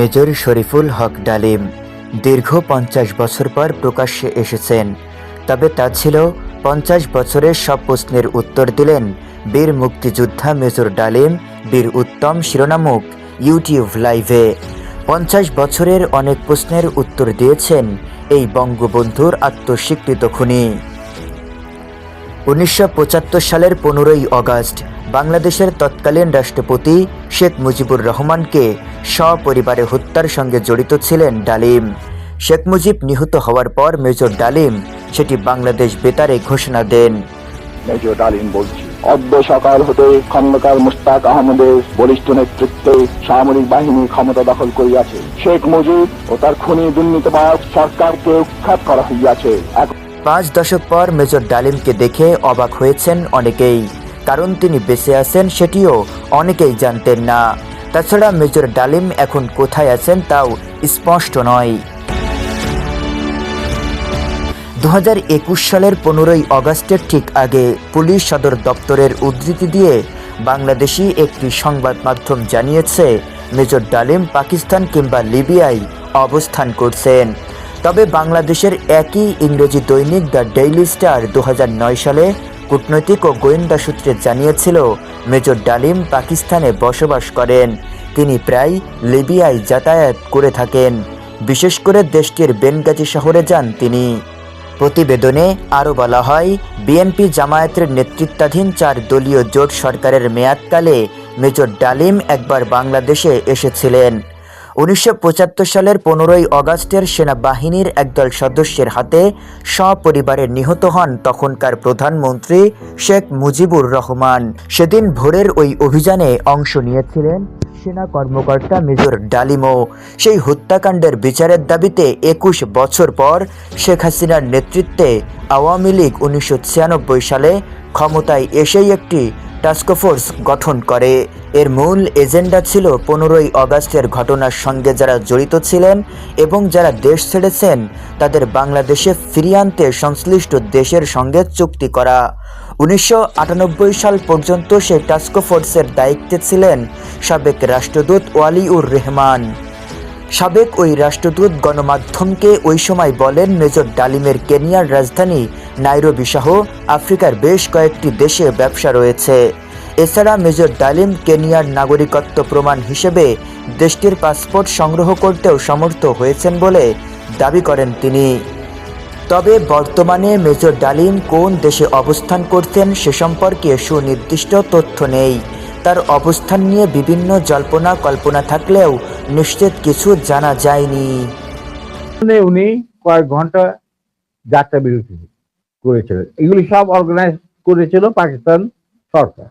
Major Shariful হক ডালিম দীর্ঘ পঞ্চাশ বছর পর প্রকাশ্যে এসেছেন। তবে তা ছিল পঞ্চাশ বছরের সব প্রশ্নের উত্তর দিলেন বীর মুক্তিযোদ্ধা মেজর ডালিম, বীর উত্তম শিরোনামুক ইউটিউব লাইভে। পঞ্চাশ বছরের অনেক প্রশ্নের উত্তর দিয়েছেন এই বঙ্গবন্ধুর আত্মস্বীকৃত খুনি। উনিশশো পঁচাত্তর সালের পনেরোই অগস্ট বাংলাদেশের তৎকালীন রাষ্ট্রপতি শেখ মুজিবুর রহমানকে সপরিবারে হত্যার সঙ্গে জড়িত ছিলেন ডালিম। শেখ মুজিব নিহত হওয়ার পর মেজর ডালিম সেটি বাংলাদেশ বেতারে ঘোষণা দেন। মেজর ডালিম বলছি অদ্য সকাল হতে খন্দকার মুস্তাক আহমদের বলিষ্ঠ নেতৃত্বে সামরিক বাহিনী ক্ষমতা দখল করিয়াছে। শেখ মুজিব ও তার খুনি দুর্নীতিবাজ সরকারকে উৎখাত করা হইয়াছে। পাঁচ দশক পর মেজর ডালিমকে দেখে অবাক হয়েছেন অনেকেই কারণ তিনি বেঁচে আছেন সেটিও অনেকেই জানতেন না। তাছাড়া মেজর ডালিম এখন কোথায় আছেন তাও স্পষ্ট নয়। দু সালের পনেরোই অগস্টের ঠিক আগে পুলিশ সদর দপ্তরের উদ্ধৃতি দিয়ে বাংলাদেশি একটি সংবাদ মাধ্যম জানিয়েছে, মেজর ডালিম পাকিস্তান কিংবা লিবিয়ায় অবস্থান করছেন। তবে বাংলাদেশের একই ইংরেজি দৈনিক দ্য ডেইলি স্টার দু হাজার নয় সালে কূটনৈতিক ও গোয়েন্দা সূত্রে জানিয়েছিল, মেজর ডালিম পাকিস্তানে বসবাস করেন। তিনি প্রায় লিবিয়ায় যাতায়াত করে থাকেন। বিশেষ করে দেশটির বেনগাজি শহরে যান তিনি। প্রতিবেদনে আরও বলা হয়, বিএনপি জামায়াতের নেতৃত্বাধীন চার দলীয় জোট সরকারের মেয়াদকালে মেজর ডালিম একবার বাংলাদেশে এসেছিলেন। উনিশশো পঁচাত্তর সালের পনেরোই অগাস্টের সেনাবাহিনীর একদল সদস্যের হাতে সপরিবারে নিহত হন তখনকার প্রধানমন্ত্রী শেখ মুজিবুর রহমান। সেদিন ভোরের ওই অভিযানে অংশ নিয়েছিলেন সেনা কর্মকর্তা মেজর ডালিমো। সেই হত্যাকাণ্ডের বিচারের দাবিতে একুশ বছর পর শেখ হাসিনার নেতৃত্বে আওয়ামী লীগ উনিশশো ছিয়ানব্বই সালে ক্ষমতায় এসেই একটি টাস্কফোর্স গঠন করে। এর মূল এজেন্ডা ছিল পনেরোই অগাস্টের ঘটনার সঙ্গে যারা জড়িত ছিলেন এবং যারা দেশ ছেড়েছেন, তাদের বাংলাদেশে ফিরিয়ে আনতে সংশ্লিষ্ট দেশের সঙ্গে চুক্তি করা। উনিশশো আটানব্বই সাল পর্যন্ত সেই টাস্কফোর্সের দায়িত্বে ছিলেন সাবেক রাষ্ট্রদূত ওয়ালিউর রহমান। সাবেক ওই রাষ্ট্রদূত গণমাধ্যমকে ওই সময় বলেন, মেজর ডালিমের কেনিয়ার রাজধানী নাইরোবি সহ আফ্রিকার বেশ কয়েকটি দেশে ব্যবসা রয়েছে। এছাড়া মেজর ডালিম কেনিয়ার নাগরিকত্ব প্রমাণ হিসেবে দেশটির পাসপোর্ট সংগ্রহ করতেও সমর্থ হয়েছেন বলে দাবি করেন তিনি। তবে বর্তমানে মেজর ডালিম কোন দেশে অবস্থান করছেন সে সম্পর্কে সুনির্দিষ্ট তথ্য নেই। তার অবস্থান নিয়ে বিভিন্ন জল্পনা কল্পনা থাকলেও নিশ্চিত কিছু জানা যায়নি। মানে উনি কয়েক ঘণ্টা যাত্রা বিরতি করেছিল এগুলি সব অর্গানাইজ করেছিল পাকিস্তান সরকার।